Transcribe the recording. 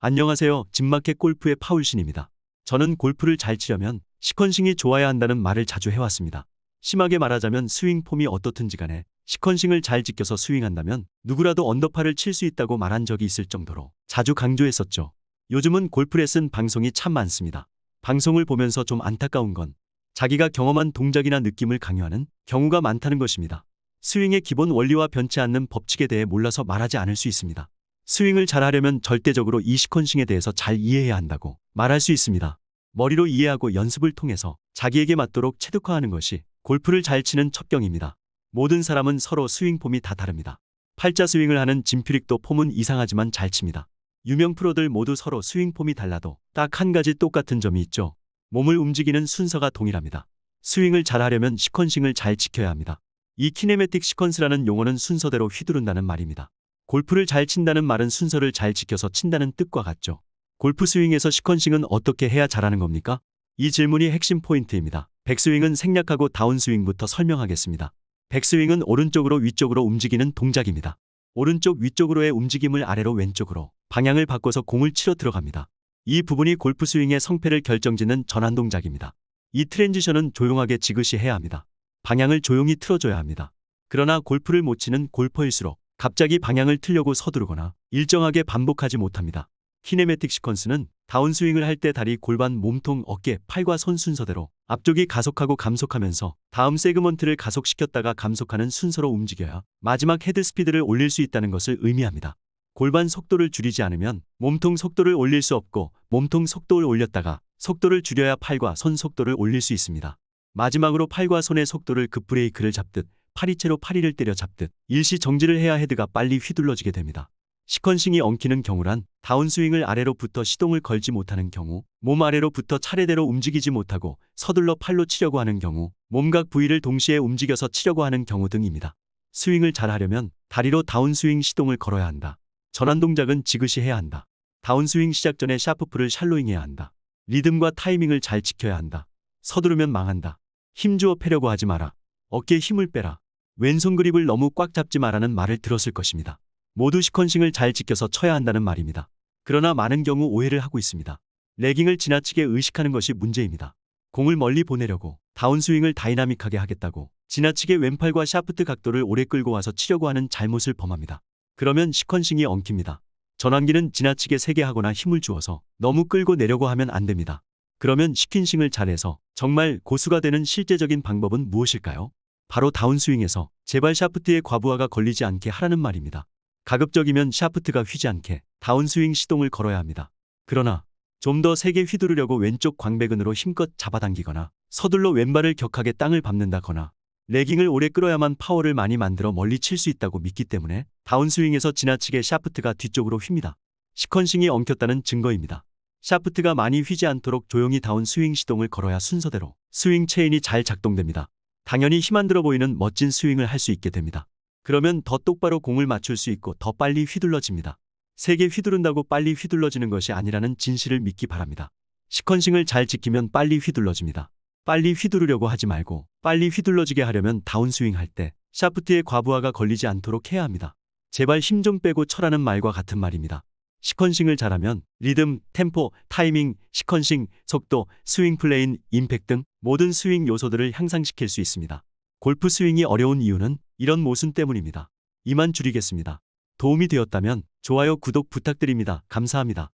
안녕하세요. 집마켓 골프의 파울신입니다. 저는 골프를 잘 치려면 시컨싱이 좋아야 한다는 말을 자주 해왔습니다. 심하게 말하자면 스윙 폼이 어떻든지 간에 시컨싱을 잘 지켜서 스윙한다면 누구라도 언더파를 칠 수 있다고 말한 적이 있을 정도로 자주 강조했었죠. 요즘은 골프 레슨 방송이 참 많습니다. 방송을 보면서 좀 안타까운 건 자기가 경험한 동작이나 느낌을 강요하는 경우가 많다는 것입니다. 스윙의 기본 원리와 변치 않는 법칙에 대해 몰라서 말하지 않을 수 있습니다. 스윙을 잘하려면 절대적으로 이 시컨싱에 대해서 잘 이해해야 한다고 말할 수 있습니다. 머리로 이해하고 연습을 통해서 자기에게 맞도록 체득화하는 것이 골프를 잘 치는 첩경입니다. 모든 사람은 서로 스윙 폼이 다 다릅니다. 팔자 스윙을 하는 짐퓨릭도 폼은 이상하지만 잘 칩니다. 유명 프로들 모두 서로 스윙 폼이 달라도 딱 한 가지 똑같은 점이 있죠. 몸을 움직이는 순서가 동일합니다. 스윙을 잘하려면 시컨싱을 잘 지켜야 합니다. 이 키네매틱 시퀀스라는 용어는 순서대로 휘두른다는 말입니다. 골프를 잘 친다는 말은 순서를 잘 지켜서 친다는 뜻과 같죠. 골프 스윙에서 시컨싱은 어떻게 해야 잘하는 겁니까? 이 질문이 핵심 포인트입니다. 백스윙은 생략하고 다운스윙부터 설명하겠습니다. 백스윙은 오른쪽으로 위쪽으로 움직이는 동작입니다. 오른쪽 위쪽으로의 움직임을 아래로 왼쪽으로 방향을 바꿔서 공을 치러 들어갑니다. 이 부분이 골프 스윙의 성패를 결정짓는 전환 동작입니다. 이 트랜지션은 조용하게 지그시 해야 합니다. 방향을 조용히 틀어줘야 합니다. 그러나 골프를 못 치는 골퍼일수록 갑자기 방향을 틀려고 서두르거나 일정하게 반복하지 못합니다. 키네매틱 시퀀스는 다운스윙을 할 때 다리, 골반, 몸통, 어깨, 팔과 손 순서대로 앞쪽이 가속하고 감속하면서 다음 세그먼트를 가속시켰다가 감속하는 순서로 움직여야 마지막 헤드 스피드를 올릴 수 있다는 것을 의미합니다. 골반 속도를 줄이지 않으면 몸통 속도를 올릴 수 없고 몸통 속도를 올렸다가 속도를 줄여야 팔과 손 속도를 올릴 수 있습니다. 마지막으로 팔과 손의 속도를 급브레이크를 잡듯 파리채로 파리를 때려 잡듯 일시 정지를 해야 헤드가 빨리 휘둘러지게 됩니다. 시컨싱이 엉키는 경우란 다운스윙을 아래로부터 시동을 걸지 못하는 경우, 몸 아래로부터 차례대로 움직이지 못하고 서둘러 팔로 치려고 하는 경우, 몸각 부위를 동시에 움직여서 치려고 하는 경우 등입니다. 스윙을 잘하려면 다리로 다운스윙 시동을 걸어야 한다. 전환 동작은 지그시 해야 한다. 다운스윙 시작 전에 샤프풀을 샬로잉해야 한다. 리듬과 타이밍을 잘 지켜야 한다. 서두르면 망한다. 힘주어 패려고 하지 마라. 어깨에 힘을 빼라. 왼손 그립을 너무 꽉 잡지 마라는 말을 들었을 것입니다. 모두 시컨싱을 잘 지켜서 쳐야 한다는 말입니다. 그러나 많은 경우 오해를 하고 있습니다. 레깅을 지나치게 의식하는 것이 문제입니다. 공을 멀리 보내려고 다운스윙을 다이나믹하게 하겠다고 지나치게 왼팔과 샤프트 각도를 오래 끌고 와서 치려고 하는 잘못을 범합니다. 그러면 시컨싱이 엉킵니다. 전환기는 지나치게 세게 하거나 힘을 주어서 너무 끌고 내려고 하면 안 됩니다. 그러면 시킨싱을 잘해서 정말 고수가 되는 실제적인 방법은 무엇일까요? 바로 다운스윙에서 제발 샤프트에 과부하가 걸리지 않게 하라는 말입니다. 가급적이면 샤프트가 휘지 않게 다운스윙 시동을 걸어야 합니다. 그러나 좀 더 세게 휘두르려고 왼쪽 광배근으로 힘껏 잡아당기거나 서둘러 왼발을 격하게 땅을 밟는다거나 레깅을 오래 끌어야만 파워를 많이 만들어 멀리 칠 수 있다고 믿기 때문에 다운스윙에서 지나치게 샤프트가 뒤쪽으로 휩니다. 시컨싱이 엉켰다는 증거입니다. 샤프트가 많이 휘지 않도록 조용히 다운스윙 시동을 걸어야 순서대로 스윙 체인이 잘 작동됩니다. 당연히 힘 안 들어 보이는 멋진 스윙을 할 수 있게 됩니다. 그러면 더 똑바로 공을 맞출 수 있고 더 빨리 휘둘러집니다. 세게 휘두른다고 빨리 휘둘러지는 것이 아니라는 진실을 믿기 바랍니다. 시컨싱을 잘 지키면 빨리 휘둘러집니다. 빨리 휘두르려고 하지 말고 빨리 휘둘러지게 하려면 다운스윙 할 때 샤프트에 과부하가 걸리지 않도록 해야 합니다. 제발 힘 좀 빼고 쳐라는 말과 같은 말입니다. 시컨싱을 잘하면 리듬, 템포, 타이밍, 시컨싱, 속도, 스윙 플레인, 임팩 등 모든 스윙 요소들을 향상시킬 수 있습니다. 골프 스윙이 어려운 이유는 이런 모순 때문입니다. 이만 줄이겠습니다. 도움이 되었다면 좋아요, 구독 부탁드립니다. 감사합니다.